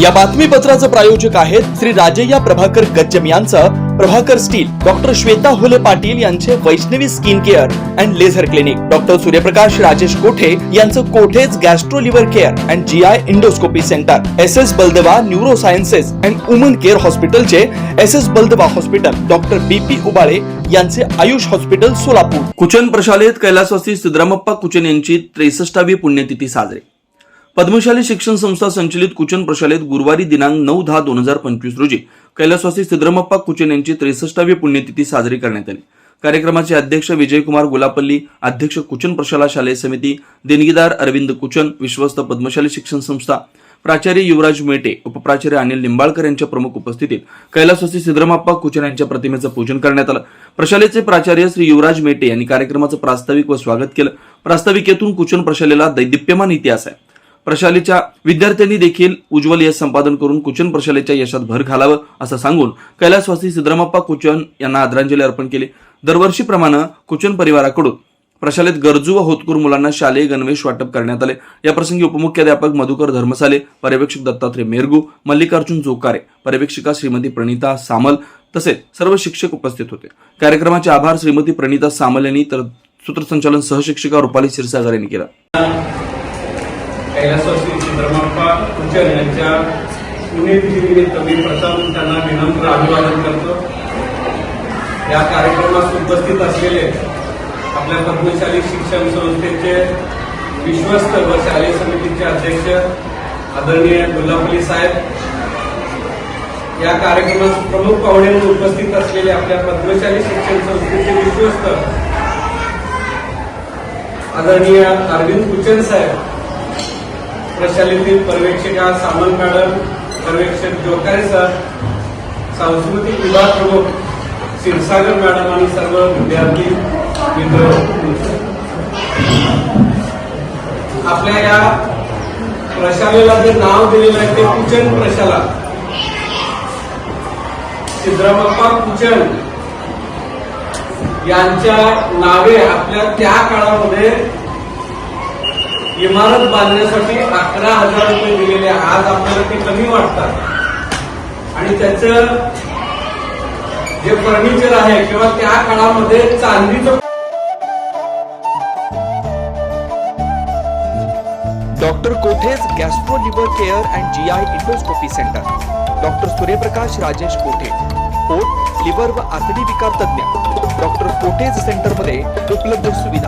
या बातमीपत्राचं प्रायोजक आहेत श्री राजय्या प्रभाकर गज्जम यांचं. प्रभाकर स्टील डॉक्टर श्वेता होले पाटील यांचे Vaishnavi skin care and laser clinic. Doctor Suryaprakash Rajesh Kothe यांचं Kothe's gastro liver care and G I endoscopy centre. S S Baldeva neuro sciences and woman care हॉस्पिटलचे S S Baldeva hospital. Doctor B P Ubale यांचे Ayush hospital Solapur. Kuchan प्रशालेत कैलासवासी सिद्धरामप्पा कुचन यांची त्रेसष्टावी पुण्यतिथी साजरी. पद्मशाली शिक्षण संस्था संचलित कुचन प्रशालेत गुरुवारी दिनांक नऊ दहा दोन हजार पंचवीस रोजी कैलासवासी सिद्धरामप्पा कुचन यांची त्रेसष्टावी पुण्यतिथी साजरी करण्यात आली. कार्यक्रमाचे अध्यक्ष विजयकुमार गुलापल्ली अध्यक्ष कुचन प्रशाला शालेय समिती देणगीदार अरविंद कुचन विश्वस्त पद्मशाली शिक्षण संस्था प्राचार्य युवराज मेटे उपप्राचार्य अनिल निंबाळकर यांच्या प्रमुख उपस्थितीत कैलासवासी सिद्रमाप्पा कुचन यांच्या प्रतिमेचं पूजन करण्यात आलं. प्रशालेचे प्राचार्य श्री युवराज मेटे यांनी कार्यक्रमाचं प्रास्ताविक व स्वागत केलं. प्रास्ताविकेतून कुचन प्रशालेला दैदिप्यमान इतिहास आहे. प्रशालेच्या विद्यार्थ्यांनी देखील उज्ज्वल यश संपादन करून कुचन प्रशालेच्या यशात भर घालावं असं सांगून कैलासवासी सिद्धरामप्पा कुचन यांना आदरांजली अर्पण केली. दरवर्षीप्रमाणे कुचन परिवाराकडून प्रशालेत गरजू व होतकूर मुलांना शालेय गणवेश वाटप करण्यात आले. या प्रसंगी उपमुख्याध्यापक मधुकर धर्मसाले पर्यवेक्षक दत्तात्रय मेरगू मल्लिकार्जुन जोकारे पर्यवेक्षिका श्रीमती प्रणिता सामल तसेच सर्व शिक्षक उपस्थित होते. कार्यक्रमाचे आभार श्रीमती प्रणिता सामल यांनी तर सूत्रसंचालन सहशिक्षिका रुपाली क्षीरसागर यांनी केलं. कैलासवासी चंद्रमाप्पा कुचन यांच्या पुण्यतिथीनिमित्त मी प्रथम त्यांना विनम्र अभिवादन करतो. या कार्यक्रमात उपस्थित असलेले आपल्या पद्मशाली शिक्षण संस्थेचे विश्वस्त व शालेय समितीचे अध्यक्ष आदरणीय गुल्लापल्ली साहेब. या कार्यक्रमात प्रमुख पाहुणे म्हणून उपस्थित असलेले आपल्या पद्मशाली शिक्षण संस्थेचे विश्वस्त आदरणीय अरविंद कुचन साहेब. प्रशालेतील पर्यवेक्षिका सामंत मॅडम पर्यवेक्षक जोकारे सर सांस्कृतिक विभाग प्रमुख क्षीरसागर मॅडम आणि सर्व विद्यार्थी मित्र. आपल्या या प्रशालेला जे नाव दिलेलं आहे ते कुचन प्रशाला. सिद्धरामप्पा कुचन यांच्या नावे आपल्या त्या काळामध्ये इमारत बांधण्यासाठी अकरा हजार रुपये दिलेले आज आपल्याला ते कमी वाटतात. आणि त्याच जे फर्निचर आहे किंवा त्या काळामध्ये चांदीचं doctor Kothe's gastro liver care and G I endoscopy centre. Doctor Suryaprakash Rajesh Kothe. पोट लिव्हर व आतडी विकार तज्ञ डॉक्टर कोठेज सेंटरमध्ये उपलब्ध सुविधा.